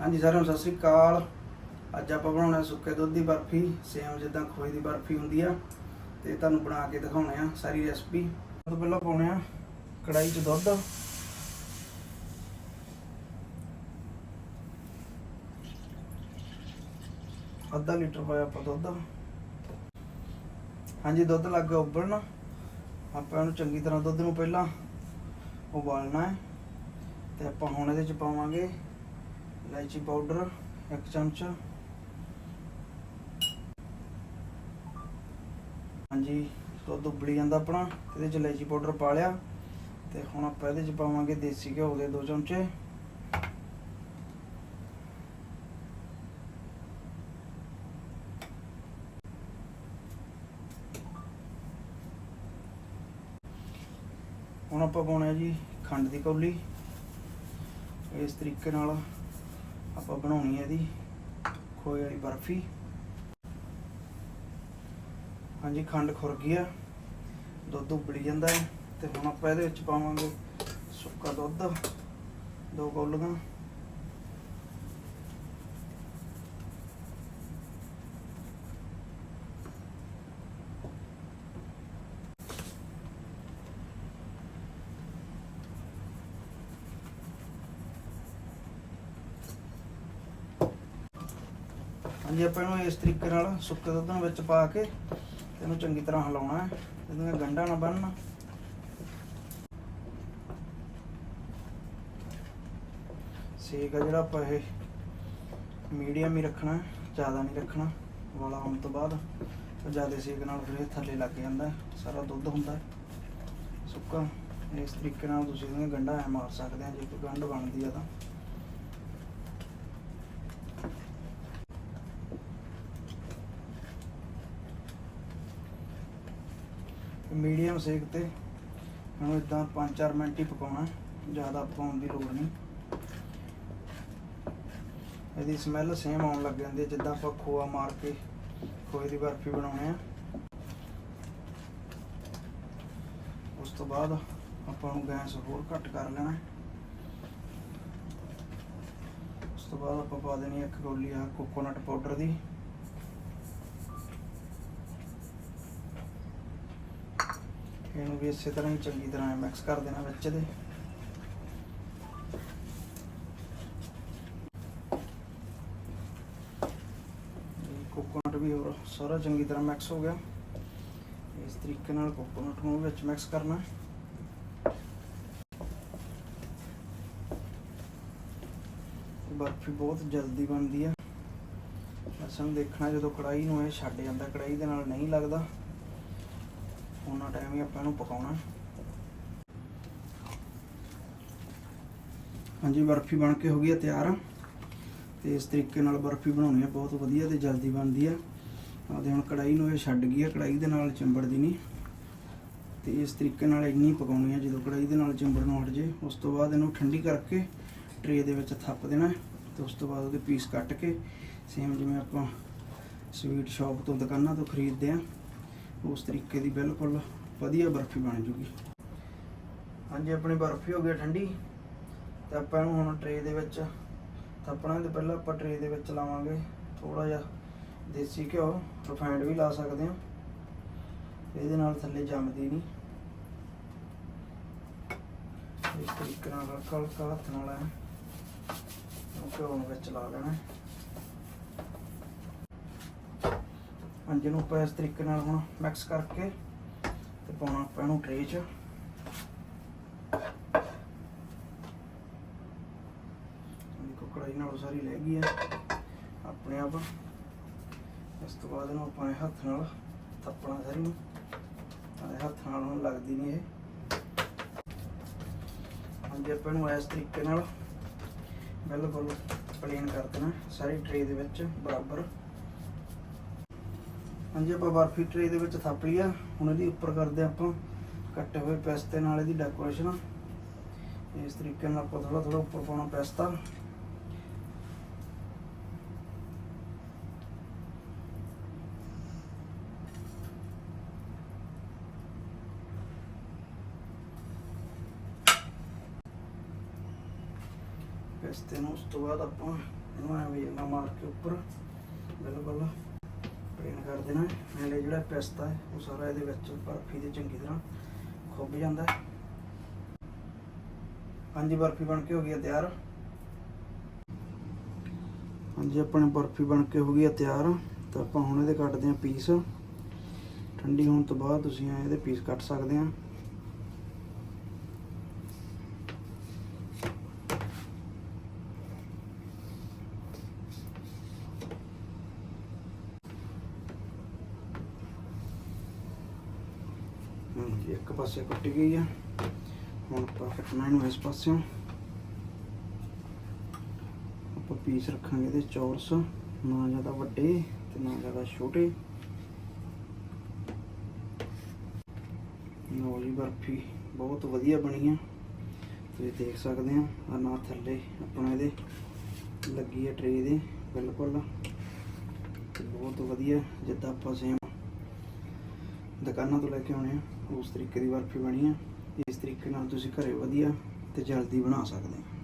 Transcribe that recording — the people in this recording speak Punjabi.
ਹਾਂਜੀ ਸਾਰਿਆਂ ਨੂੰ ਸਤਿ ਸ੍ਰੀ ਅਕਾਲ। ਅੱਜ ਆਪਾਂ ਬਣਾਉਣਾ ਸੁੱਕੇ ਦੁੱਧ ਦੀ ਬਰਫੀ, ਸੇਮ ਜਿੱਦਾਂ ਖੋਏ ਦੀ ਬਰਫੀ ਹੁੰਦੀ ਆ। ਤੇ ਤੁਹਾਨੂੰ ਬਣਾ ਕੇ ਦਿਖਾਉਣੇ ਆ ਸਾਰੀ ਰੈਸਪੀ ਸਭ ਤੋਂ ਪਹਿਲਾਂ ਪਾਉਣੇ ਆ ਕੜਾਈ 'ਚ ਦੁੱਧ। ਅੱਧਾ ਲੀਟਰ ਪਾਇਆ ਆਪਾਂ ਦੁੱਧ। ਹਾਂਜੀ, ਦੁੱਧ ਲੱਗ ਗਿਆ ਉਬਲਣ। ਆਪਾਂ ਇਹਨੂੰ ਚੰਗੀ ਤਰ੍ਹਾਂ ਦੁੱਧ ਨੂੰ ਪਹਿਲਾਂ ਉਬਾਲਣਾ ਹੈ। ਤੇ ਆਪਾਂ ਹੁਣ ਇਹਦੇ ਚ ਪਾਵਾਂਗੇ ਇਲਾਇਚੀ ਪਾਊਡਰ, ਇੱਕ ਚਮਚ। ਹਾਂਜੀ, ਦੁੱਧ ਉਬਲੀ ਜਾਂਦਾ ਆਪਣਾ, ਇਹਦੇ ਚ ਇਲਾਇਚੀ ਪਾਊਡਰ ਪਾ ਲਿਆ। ਤੇ ਹੁਣ ਆਪਾਂ ਇਹਦੇ ਚ ਪਾਵਾਂਗੇ ਦੇਸੀ ਘਿਓ ਦੇ 2 ਚਮਚੇ। ਹੁਣ ਆਪਾਂ ਪਾਉਣਾ ਹੈ ਜੀ ਖੰਡ ਦੀ ਕੌਲੀ। ਇਸ ਤਰੀਕੇ ਨਾਲ ਆਪਾਂ ਬਣਾਉਣੀ ਹੈ ਇਹਦੀ। ਖੋਏ ਵਾਲੀ ਬਰਫੀ। ਹਾਂਜੀ, ਖੰਡ ਖੁਰ ਗਈ ਆ। ਦੁੱਧ ਉਬਲੀ ਜਾਂਦਾ ਹੈ ਤੇ ਹੁਣ ਆਪਾਂ ਇਹਦੇ ਵਿੱਚ ਪਾਵਾਂਗੇ ਸੁੱਕਾ ਦੁੱਧ, ਦੋ ਕੌਲੀਆਂ। ਹਾਂਜੀ, ਆਪਾਂ ਇਹਨੂੰ ਇਸ ਤਰੀਕੇ ਨਾਲ ਸੁੱਕੇ ਦੁੱਧ ਨੂੰ ਵਿੱਚ ਪਾ ਕੇ ਇਹਨੂੰ ਚੰਗੀ ਤਰ੍ਹਾਂ ਹਿਲਾਉਣਾ ਹੈ। ਇਹਦੀਆਂ ਗੰਢਾਂ ਨਾ ਬਣਨ। ਸੇਕ ਆ ਜਿਹੜਾ ਆਪਾਂ ਇਹ ਮੀਡੀਅਮ ਹੀ ਰੱਖਣਾ ਜ਼ਿਆਦਾ ਨਹੀਂ ਰੱਖਣਾ। ਵਾਲਾ ਆਉਣ ਤੋਂ ਬਾਅਦ ਜ਼ਿਆਦਾ ਸੇਕ ਨਾਲ ਫਿਰ ਇਹ ਥੱਲੇ ਲੱਗ ਜਾਂਦਾ ਸਾਰਾ ਦੁੱਧ ਹੁੰਦਾ ਸੁੱਕਾ। ਇਸ ਤਰੀਕੇ ਨਾਲ ਤੁਸੀਂ ਇਹਦੀਆਂ ਗੰਢਾਂ ਐ ਮਾਰ ਸਕਦੇ ਆ ਜੇ ਕੋਈ ਗੰਢ ਬਣਦੀ ਆ ਤਾਂ। ਮੀਡੀਅਮ ਸੇਕ ਤੇ ਇਹਨੂੰ ਇਦਾਂ 5-4 ਮਿੰਟ ਹੀ ਪਕਾਉਣਾ, ਜ਼ਿਆਦਾ ਪਕਾਉਣ ਦੀ ਲੋੜ ਨਹੀਂ। ਇਹਦੀ ਸਮੈਲ ਸੇਮ ਆਉਣ ਲੱਗ ਜਾਂਦੀ ਹੈ, ਜਿੱਦਾਂ ਆਪਾਂ ਖੋਆ ਮਾਰ ਕੇ ਖੋਏ ਦੀ ਬਰਫੀ ਬਣਾਉਣੇ ਆ। ਉਸ ਤੋਂ ਬਾਅਦ ਆਪਾਂ ਨੂੰ ਗੈਸ ਹੋਰ ਘੱਟ ਕਰ ਲੈਣਾ। ਉਸ ਤੋਂ ਬਾਅਦ ਆਪਾਂ ਪਾ ਦੇਣੀ ਹੈ ਇੱਕ ਕੌਲੀ ਆ ਕੋਕੋਨਟ ਪਾਊਡਰ ਦੀ। ਇਹਨੂੰ ਵੀ ਇਸੇ ਤਰ੍ਹਾਂ ਹੀ ਚੰਗੀ ਤਰ੍ਹਾਂ ਮਿਕਸ ਕਰ ਦੇਣਾ ਵਿੱਚ ਦੇ। ਕੋਕੋਨਟ ਵੀ ਹੋਰ ਸਾਰਾ ਚੰਗੀ ਤਰ੍ਹਾਂ ਮਿਕਸ ਹੋ ਗਿਆ। ਇਸ ਤਰੀਕੇ ਨਾਲ ਕੋਕੋਨਟ ਨੂੰ ਵਿੱਚ ਮਿਕਸ ਕਰਨਾ। ਬਰਫੀ ਬਹੁਤ ਜਲਦੀ ਬਣਦੀ ਆ। ਬਸ ਹੁਣ ਦੇਖਣਾ ਜਦੋਂ ਕੜਾਈ ਨੂੰ ਇਹ ਛੱਡ ਜਾਂਦਾ ਕੜਾਈ ਦੇ ਨਾਲ ਨਹੀਂ ਲੱਗਦਾ। ਉਹਨਾਂ ਟਾਈਮ ਹੀ ਆਪਾਂ ਇਹਨੂੰ ਪਕਾਉਣਾ। ਹਾਂਜੀ, ਬਰਫੀ ਬਣ ਕੇ ਹੋ ਗਈ ਹੈ ਤਿਆਰ। ਤੇ ਇਸ ਤਰੀਕੇ ਨਾਲ ਬਰਫੀ ਬਣਾਉਣੀ ਹੈ, ਬਹੁਤ ਵਧੀਆ ਤੇ ਜਲਦੀ ਬਣਦੀ ਆ ਆਦੇ ਹੁਣ ਕੜਾਈ ਨੂੰ ਇਹ ਛੱਡ ਗਈ ਹੈ ਕੜਾਈ ਦੇ ਨਾਲ ਚਿੰਬੜਦੀ ਨਹੀਂ। ਤੇ ਇਸ ਤਰੀਕੇ ਨਾਲ ਇੰਨੀ ਪਕਾਉਣੀ ਹੈ, ਜਦੋਂ ਕੜਾਈ ਦੇ ਨਾਲ ਚਿੰਬੜਨੋਂ ਹਟ ਜੇ ਉਸ ਤੋਂ ਬਾਅਦ ਇਹਨੂੰ ਠੰਡੀ ਕਰਕੇ ਟਰੇ ਦੇ ਵਿੱਚ ਥੱਪ ਦੇਣਾ ਹੈ ਤੇ ਉਸ ਤੋਂ ਬਾਅਦ ਉਹਦੇ ਪੀਸ ਕੱਟ ਕੇ ਸੇਮ ਜਿਵੇਂ ਆਪਾਂ ਸਵੀਟ ਸ਼ਾਪ ਤੋਂ ਦੁਕਾਨਾਂ ਤੋਂ ਖਰੀਦਦੇ ਆ ਉਸ ਤਰੀਕੇ ਦੀ ਬਿਲਕੁਲ ਵਧੀਆ ਬਰਫੀ ਬਣ ਜੂਗੀ। ਹਾਂਜੀ, ਆਪਣੀ ਬਰਫੀ ਹੋ ਗਈ ਠੰਡੀ, ਤੇ ਆਪਾਂ ਇਹਨੂੰ ਹੁਣ ਟਰੇ ਦੇ ਵਿੱਚ ਥੱਪਣਾ ਤੇ ਪਹਿਲਾਂ ਆਪਾਂ ਟਰੇ ਦੇ ਵਿੱਚ ਲਾਵਾਂਗੇ। ਥੋੜਾ ਜਿਹਾ ਦੇਸੀ ਘਿਓ ਰਿਫਾਈਂਡ ਵੀ ਲਾ ਸਕਦੇ ਹਾਂ। ਇਹਦੇ ਨਾਲ ਥੱਲੇ ਜੰਮਦੀ ਨਹੀਂ। ਇਸ ਤਰੀਕੇ ਨਾਲ ਹਲਕਾ ਹਲਕਾ ਹੱਥ ਨਾਲ ਐ ਘਿਓ ਵਿੱਚ ਲਾ ਲੈਣਾ। ਹੈ। ਹਾਂਜੀ ਨੂੰ ਆਪਾਂ ਇਸ ਤਰੀਕੇ ਨਾਲ ਹੁਣ ਮਿਕਸ ਕਰਕੇ ਤੇ ਪਾਉਣਾ ਆਪਾਂ ਇਹਨੂੰ ਟਰੇ 'ਚ। ਦੇਖੋ ਕੜਾਈ ਨਾਲ ਸਾਰੀ ਲੈ ਗਈ ਹੈ ਆਪਣੇ ਆਪ। ਇਸ ਤੋਂ ਬਾਅਦ ਇਹਨੂੰ ਆਪਾਂ ਹੱਥ ਨਾਲ ਥੱਪਣਾ ਸਾਰੀ ਨੂੰ। ਹੱਥ ਨਾਲ ਹੁਣ ਲੱਗਦੀ ਨਹੀਂ ਇਹ। ਹਾਂਜੀ, ਆਪਾਂ ਨੂੰ ਇਸ ਤਰੀਕੇ ਨਾਲ ਬਿਲਕੁਲ ਪਲੇਨ ਕਰ ਦੇਣਾ, ਸਾਰੀ ਟਰੇ ਦੇ ਵਿੱਚ, ਬਰਾਬਰ। ਹਾਂਜੀ, ਆਪਾਂ ਬਰਫੀ ਟਰੇ ਦੇ ਵਿੱਚ ਥੱਪ ਲਿਆ ਹੁਣ ਇਹਦੀ ਉੱਪਰ ਕਰਦੇ ਆਪਾਂ ਕੱਟੇ ਹੋਏ ਪਿਸਤੇ ਨਾਲ ਇਹਦੀ ਡੈਕੋਰੇਸ਼ਨ ਇਸ ਤਰੀਕੇ ਨਾਲ ਆਪਾਂ ਥੋੜਾ ਥੋੜਾ ਉੱਪਰ ਪਾਉਣਾ ਪਿਸਤਾ ਪਿਸਤੇ ਨੂੰ ਉਸ ਤੋਂ ਬਾਅਦ ਆਪਾਂ ਇਹਨੂੰ ਐਵੇਂ ਨਾ ਮਾਰ ਕੇ ਉੱਪਰ, ਬਿਲਕੁਲ। ਪਲੇਨ ਕਰ ਦੇਣਾ। ਨਾਲੇ ਜਿਹੜਾ ਪਿਸਤਾ ਹੈ, ਉਹ ਸਾਰਾ ਇਹਦੇ ਵਿੱਚ ਬਰਫੀ ਦੇ ਚੰਗੀ ਤਰ੍ਹਾਂ ਖੁੱਬ ਜਾਂਦਾ ਹੈ। ਹਾਂਜੀ, ਬਰਫੀ ਬਣ ਕੇ ਹੋ ਗਈ ਹੈ ਤਿਆਰ। ਹਾਂਜੀ, ਆਪਣੀ ਬਰਫੀ ਬਣ ਕੇ ਹੋ ਗਈ ਹੈ ਤਿਆਰ। ਤਾਂ ਆਪਾਂ ਹੁਣ ਇਹਦੇ ਕੱਟਦੇ ਹਾਂ ਪੀਸ। ਠੰਡੀ ਹੋਣ ਤੋਂ ਬਾਅਦ ਤੁਸੀਂ ਇਹਦੇ ਪੀਸ ਕੱਟ ਸਕਦੇ ਆ ਹਾਂਜੀ ਇੱਕ ਪਾਸੇ ਕੱਟੀ ਗਈ ਆ। ਹੁਣ ਆਪਾਂ ਕੱਟਣਾ ਇਹਨੂੰ ਇਸ ਪਾਸਿਓਂ। ਆਪਾਂ ਪੀਸ ਰੱਖਾਂਗੇ ਇਹਦੇ ਚੌਰਸ। ਨਾ ਜ਼ਿਆਦਾ ਵੱਡੇ ਤੇ ਨਾ ਜ਼ਿਆਦਾ ਛੋਟੇ। ਲਓ ਜੀ ਬਰਫੀ ਬਹੁਤ ਵਧੀਆ ਬਣੀ ਆ। ਤੁਸੀਂ ਦੇਖ ਸਕਦੇ ਆ ਆ ਨਾ ਥੱਲੇ ਆਪਣਾ ਇਹਦੇ ਲੱਗੀ ਹੈ ਟਰੇ ਦੇ, ਬਿਲਕੁਲ। ਬਹੁਤ ਵਧੀਆ, ਜਿੱਦਾਂ ਆਪਾਂ ਸੇਮ ਦੁਕਾਨਾਂ ਤੋਂ ਲੈ ਕੇ ਆਉਣੇ ਆ। ਉਸ ਤਰੀਕੇ ਦੀ ਬਰਫੀ ਬਣੀ ਆ। ਇਸ ਤਰੀਕੇ ਨਾਲ ਤੁਸੀਂ ਘਰੇ ਵਧੀਆ ਤੇ ਜਲਦੀ ਬਣਾ ਸਕਦੇ ਹੋ